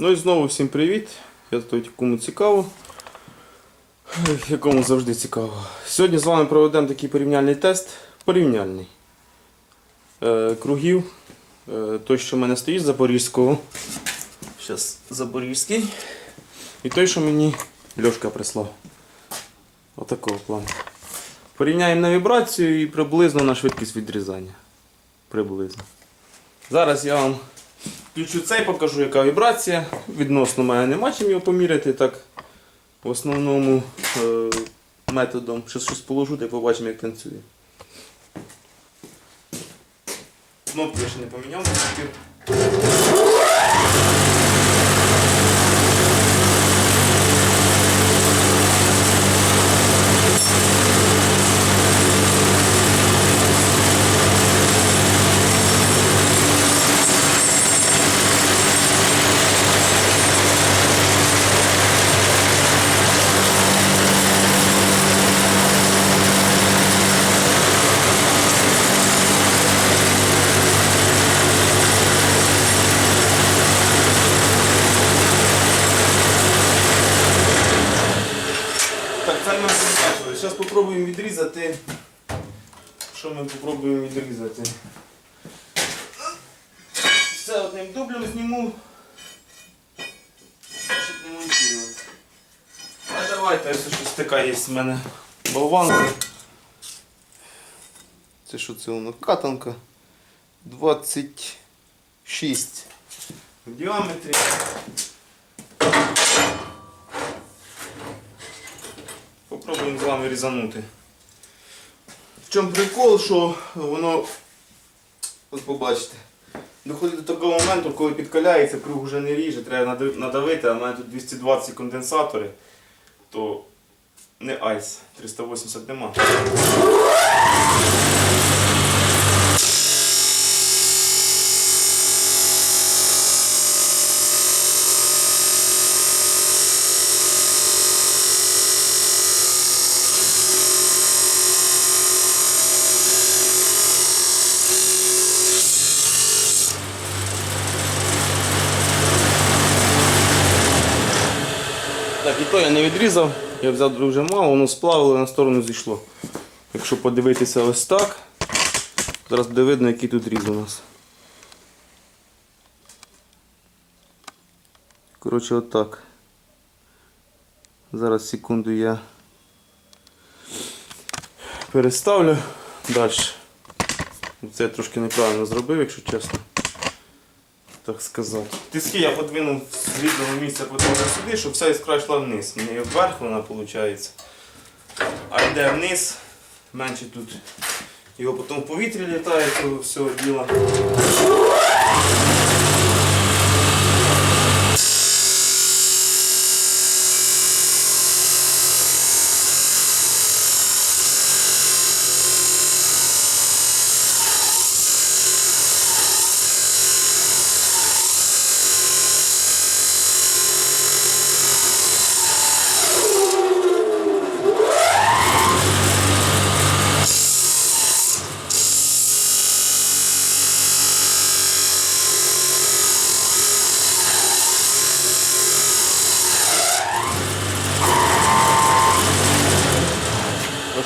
Ну і знову всім привіт. Я тут кому цікаво. Якому завжди цікаво. Сьогодні з вами проведемо такий порівняльний тест. Порівняльний. Е, кругів. Е, той, що в мене стоїть Запорізького. Зараз Запорізький. І той, що мені Льошка прислав. Отакого плану. Порівняємо на вібрацію і приблизно на швидкість відрізання. Приблизно. Зараз я вам включу цей, покажу, яка вібрація. Відносно мене нема чим його поміряти. Так, в основному е, методом. Щось щось положу, та побачимо, як танцює. Кнопку я ще не поміняв. до сих пір. Так, це ми побачили. Зараз спробуємо відрізати. Що ми спробуємо відрізати? Все одним дублем зніму. Щоб не монтувати. А давайте, ось щось така є в мене болванка. Це що це воно? Катанка. 26 в діаметрі. Попробуємо з вами різанути. В чому прикол, що воно, от побачите, доходить до такого моменту, коли підкаляється, круг вже не ріже, треба надавити, а в мене тут 220 конденсатори, то не айс, 380 нема. Не відрізав, я взяв дуже мало, воно сплавило на сторону зійшло. Якщо подивитися ось так, зараз буде видно, який тут різ у нас. Коротше, отак. Зараз секунду я переставлю далі. Це я трошки неправильно зробив, якщо чесно. Так сказати. Тиски я подвинув з рідного місця сюди, щоб вся іскра йшла вниз. Не вверх вона виходить. А йде вниз, менше тут. Його потім в повітрі літає цього всього діла.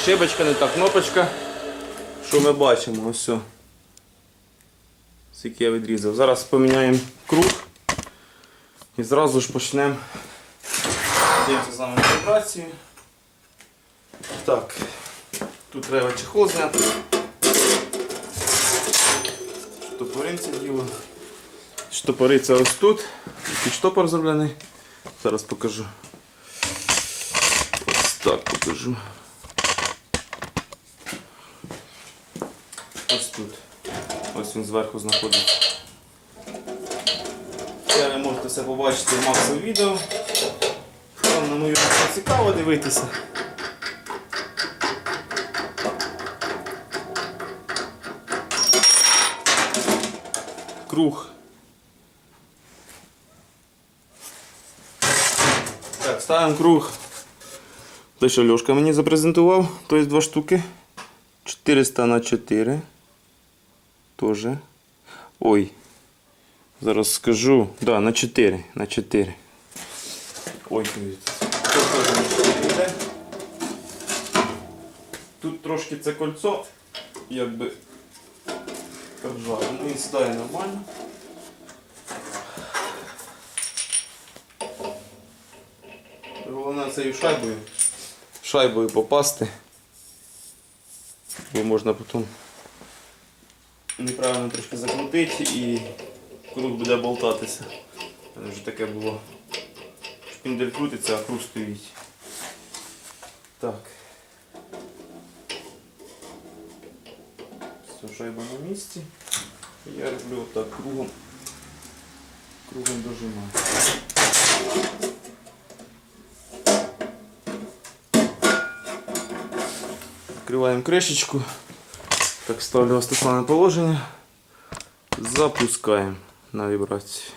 Ошибочка, не та кнопочка. Що ми бачимо? Ось. Скільки я відрізав. Зараз поміняємо круг і зразу ж почнемо. З вами на. Так, тут треба чехол зняти. Штопорим це діло. Штопориться ось тут. Такий штопор зроблений. Зараз покажу. Ось так покажу. Ось тут. Ось він зверху знаходиться. Це ви можете все побачити в Максу відео. Там, на мою думку, цікаво дивитися. Круг. Так, ставимо круг. Те, що Льошка мені запрезентував, тобто два штуки. 400 на 4. Тоже. Ой. Зараз скажу. Да, на 4. На 4. Ой, тут теж на 4 йде. Тут трошки це кольцо, якби ржаве. Ну він сідає нормально. Головне цією шайбою. Шайбою попасти. Бо можна потім неправильно трошки закрутити і круг буде болтатися. У вже таке було. Шпіндель крутиться, а круг стоїть. Так. Все, шайба на місці. Я роблю отак кругом. Кругом дожимаю. Відкриваємо кришечку. Так, ставлю остаточное положення. Запускаємо на вібрацію.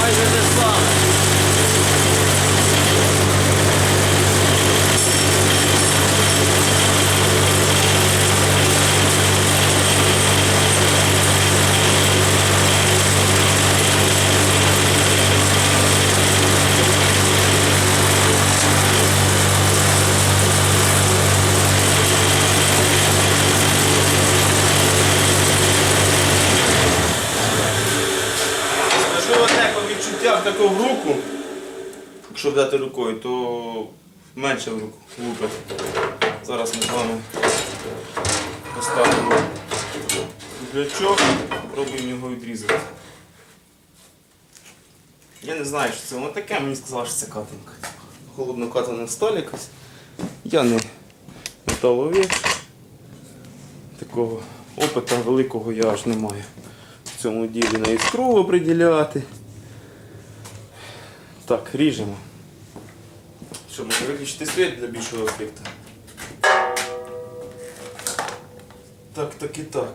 Майже те саме. Скажу одне по в руку, якщо взяти рукою, то менше в руку лупить. Зараз ми з вами поставимо крючок, пробуємо його відрізати. Я не знаю, що це воно таке, мені сказали, що це катинка. Холодно катана сталь якась. Я не металовик. Такого опита великого я аж не маю в цьому ділі на іскру оприділяти. Так, ріжемо. Що, може виключити світ для більшого ефекту? Так, так і так.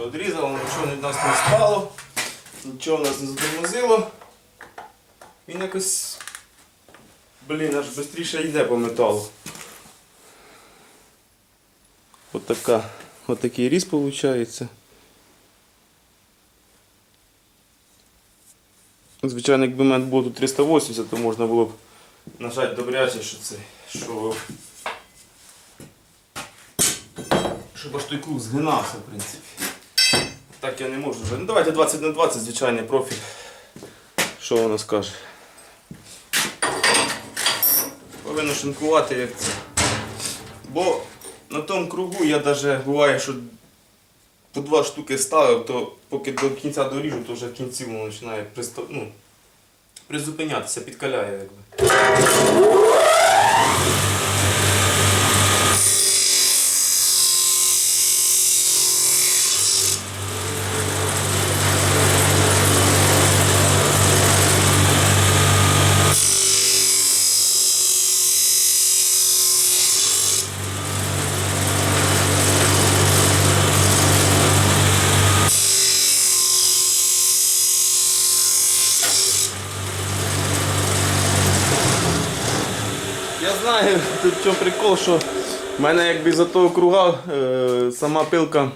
Що одрізало, нічого від нас не спало, нічого нас не затормозило. Він якось, блін, аж швидше йде по металу. Отака, отакий різ виходить. Звичайно, якби в мене було тут 380, то можна було б нажати добряче, що це, що щоб аж той круг згинався, в принципі. Так я не можу вже. Ну давайте 20 на 20, звичайний профіль. Що воно скаже? Повинно шинкувати як це. Бо на тому кругу я навіть буває, що по два штуки ставив, то поки до кінця доріжу, то вже в кінці воно починає пристав... ну, призупинятися, підкаляє якби. Я знаю, тут в чому прикол, що в мене якби за того круга е, сама пилка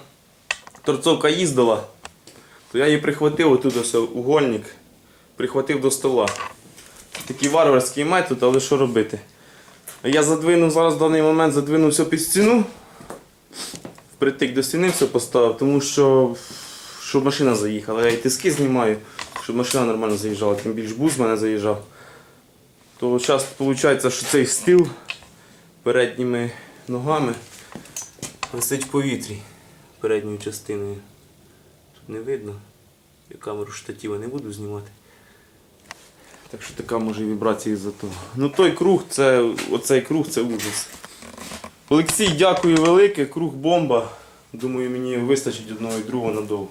торцовка їздила. то я її прихватив отут ось угольник, прихватив до стола. Такий варварський метод, але що робити? Я задвинув зараз в даний момент задвинув все під стіну. Впритик до стіни все поставив, тому що щоб машина заїхала. Я і тиски знімаю, щоб машина нормально заїжджала, тим більш в мене заїжджав. То зараз виходить, що цей стіл передніми ногами висить в повітрі передньою частиною. Тут не видно. Я камеру штатива не буду знімати. Так що така може вібрація із-за того. Ну той круг, це, оцей круг це ужас. Олексій, дякую велике, круг бомба. Думаю, мені вистачить одного і другого надовго.